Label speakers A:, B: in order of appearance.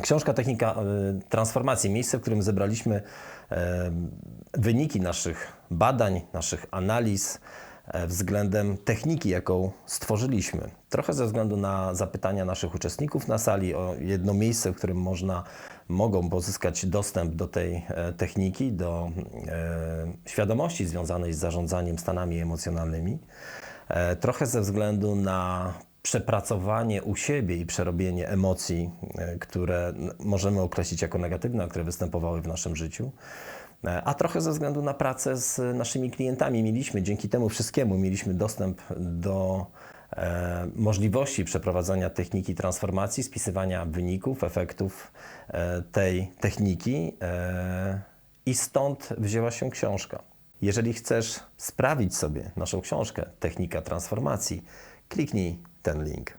A: Książka Technika y, Transformacji, miejsce, w którym zebraliśmy e, wyniki naszych badań, naszych analiz e, względem techniki, jaką stworzyliśmy. Trochę ze względu na zapytania naszych uczestników na sali o jedno miejsce, w którym można, mogą pozyskać dostęp do tej e, techniki, do e, świadomości związanej z zarządzaniem stanami emocjonalnymi. E, Trochę ze względu na przepracowanie u siebie i przerobienie emocji, e, które możemy określić jako negatywne, które występowały w naszym życiu. E, A trochę ze względu na pracę z naszymi klientami mieliśmy, dzięki temu wszystkiemu mieliśmy dostęp do e, możliwości przeprowadzania techniki transformacji, spisywania wyników, efektów tej techniki i stąd wzięła się książka. Jeżeli chcesz sprawić sobie naszą książkę Technika Transformacji, kliknij ten link.